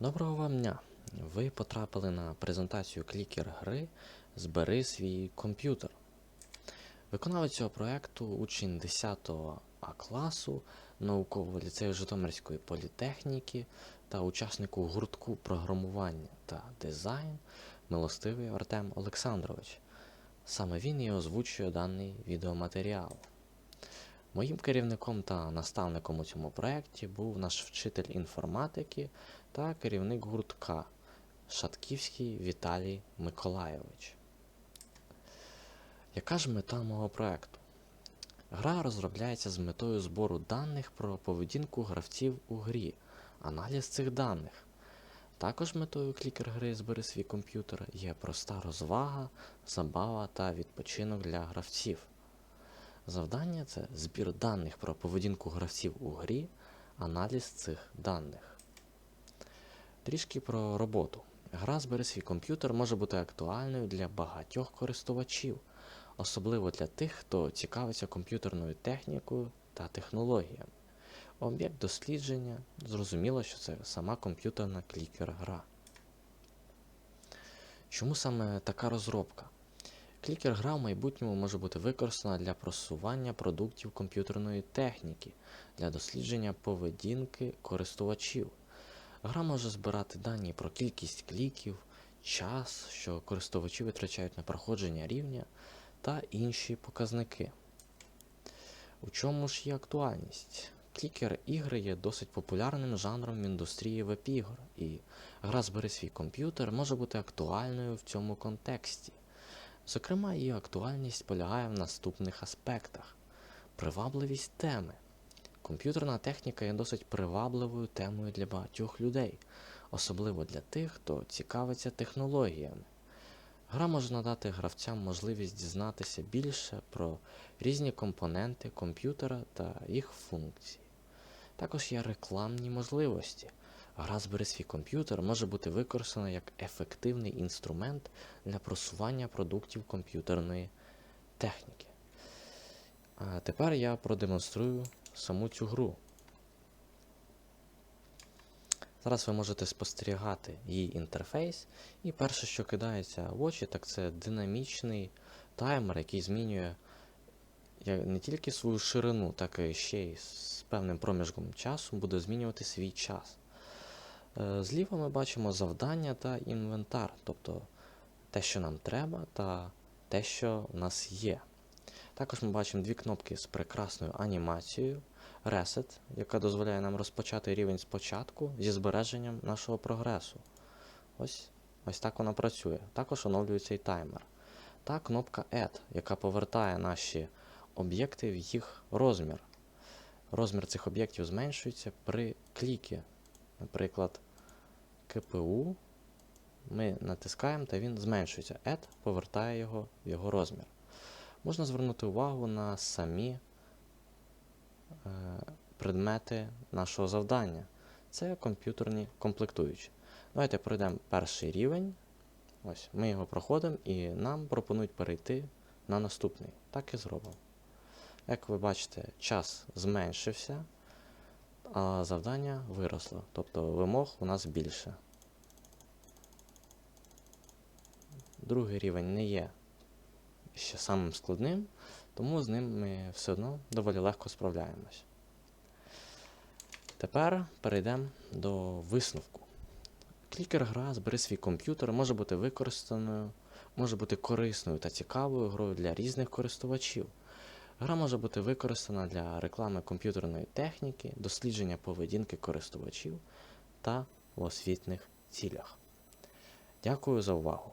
Доброго вам дня! Ви потрапили на презентацію клікер гри Збери свій комп'ютер. Виконавець цього проєкту учень 10 А класу наукового ліцею Житомирської політехніки та учаснику гуртку програмування та дизайн Милостивий Артем Олександрович. Саме він і озвучує даний відеоматеріал. Моїм керівником та наставником у цьому проєкті був наш вчитель інформатики та керівник гуртка Шатківський Віталій Миколайович. Яка ж мета мого проєкту? Гра розробляється з метою збору даних про поведінку гравців у грі, аналіз цих даних. Також метою клікер гри Збери свій комп'ютер є проста розвага, забава та відпочинок для гравців. Завдання це збір даних про поведінку гравців у грі, аналіз цих даних. Трішки про роботу. Гра «Збери свій комп'ютер може бути актуальною для багатьох користувачів, особливо для тих, хто цікавиться комп'ютерною технікою та технологіями. Об'єкт дослідження зрозуміло, що це сама комп'ютерна клікер-гра. Чому саме така розробка? Клікер-гра в майбутньому може бути використана для просування продуктів комп'ютерної техніки, для дослідження поведінки користувачів. Гра може збирати дані про кількість кліків, час, що користувачі витрачають на проходження рівня та інші показники. У чому ж є актуальність? Клікер-ігри є досить популярним жанром в індустрії веб-ігор, і гра «Збери свій комп'ютер може бути актуальною в цьому контексті. Зокрема, її актуальність полягає в наступних аспектах: привабливість теми. Комп'ютерна техніка є досить привабливою темою для багатьох людей, особливо для тих, хто цікавиться технологіями. Гра може надати гравцям можливість дізнатися більше про різні компоненти комп'ютера та їх функції. Також є рекламні можливості. «Збери свій комп'ютер може бути використана як ефективний інструмент для просування продуктів комп'ютерної техніки. А тепер я продемонструю саму цю гру. Зараз ви можете спостерігати її інтерфейс, і перше, що кидається в очі, так це динамічний таймер, який змінює не тільки свою ширину, так і ще й з певним проміжком часу буде змінювати свій час. Е, Зліва ми бачимо завдання та інвентар, тобто те, що нам треба, та те, що в нас є. Також ми бачимо дві кнопки з прекрасною анімацією. Reset, яка дозволяє нам розпочати рівень спочатку зі збереженням нашого прогресу. Ось, ось так вона працює. Також оновлюється і таймер. Та кнопка Add, яка повертає наші об'єкти в їх розмір. Розмір цих об'єктів зменшується при клікі. Наприклад, КПУ ми натискаємо та він зменшується. Add повертає його в його розмір. Можна звернути увагу на самі е, предмети нашого завдання. Це комп'ютерні комплектуючі. Давайте пройдемо перший рівень. Ось, ми його проходимо і нам пропонують перейти на наступний. Так і зробимо. Як ви бачите, час зменшився, а завдання виросло. Тобто вимог у нас більше. Другий рівень не є ще самим складним, тому з ним ми все одно доволі легко справляємось. Тепер перейдемо до висновку. Клікер-гра «Збери свій комп'ютер може бути використаною, може бути корисною та цікавою грою для різних користувачів. Гра може бути використана для реклами комп'ютерної техніки, дослідження поведінки користувачів та в освітних цілях. Дякую за увагу!